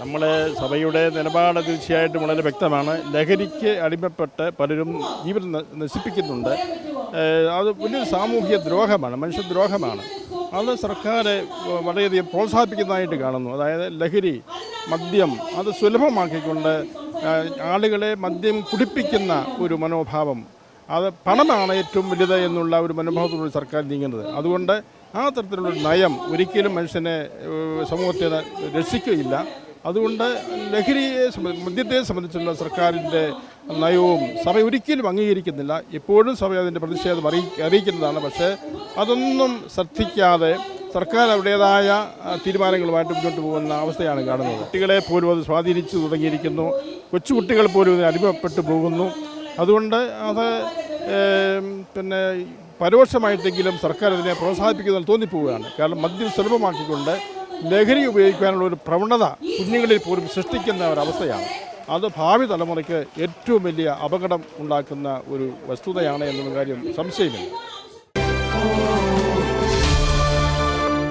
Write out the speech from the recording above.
നമ്മൾ സഭയുടെ നിലപാട് തീർച്ചയായിട്ടും വളരെ വ്യക്തമാണ്. ലഹരിക്ക് അടിമപ്പെട്ട് പലരും ജീവൻ നശിപ്പിക്കുന്നുണ്ട്. അത് വലിയൊരു സാമൂഹിക ദ്രോഹമാണ് മനുഷ്യദ്രോഹമാണ്. അത് സർക്കാർ വളരെയധികം പ്രോത്സാഹിപ്പിക്കുന്നതായിട്ട് കാണുന്നു. അതായത് ലഹരി മദ്യം അത് സുലഭമാക്കിക്കൊണ്ട് ആളുകളെ മദ്യം കുടിപ്പിക്കുന്ന ഒരു മനോഭാവം. അത് പണമാണ് ഏറ്റവും വലുത് എന്നുള്ള ഒരു മനോഭാവത്തോട് സർക്കാർ നീങ്ങുന്നത്. അതുകൊണ്ട് ആ തരത്തിലുള്ള നയം ഒരിക്കലും മനുഷ്യനെ സമൂഹത്തെ രക്ഷിക്കുകയില്ല. അതുകൊണ്ട് ലഹരിയെ മദ്യത്തെ സംബന്ധിച്ചുള്ള സർക്കാരിന്റെ നയവും സഭ ഒരിക്കലും അംഗീകരിക്കുന്നില്ല. എപ്പോഴും സഭ അതിന്റെ പ്രതിഷേധം അറിയി അറിയിക്കുന്നതാണ്. പക്ഷേ അതൊന്നും ശ്രദ്ധിക്കാതെ സർക്കാർ അവരുടേതായ തീരുമാനങ്ങളുമായിട്ട് മുന്നോട്ട് പോകുന്ന അവസ്ഥയാണ് കാണുന്നത്. കുട്ടികളെ പോലും അത് സ്വാധീനിച്ചു തുടങ്ങിയിരിക്കുന്നു. കൊച്ചുകുട്ടികൾ പോലും ഇതിന് അടിമപ്പെട്ടു പോകുന്നു. അതുകൊണ്ട് അത് പിന്നെ പരോക്ഷമായിട്ടെങ്കിലും സർക്കാർ അതിനെ പ്രോത്സാഹിപ്പിക്കുന്നതിൽ തോന്നിപ്പോവുകയാണ്. കാരണം മദ്യം സുലഭമാക്കിക്കൊണ്ട് ലഹരി ഉപയോഗിക്കാനുള്ള ഒരു പ്രവണത കുഞ്ഞുങ്ങളിൽ പോലും സൃഷ്ടിക്കുന്ന ഒരവസ്ഥയാണ്. അത് ഭാവി തലമുറയ്ക്ക് ഏറ്റവും വലിയ അപകടം ഉണ്ടാക്കുന്ന ഒരു വസ്തുതയാണ് എന്നുള്ള കാര്യം സംശയമില്ല.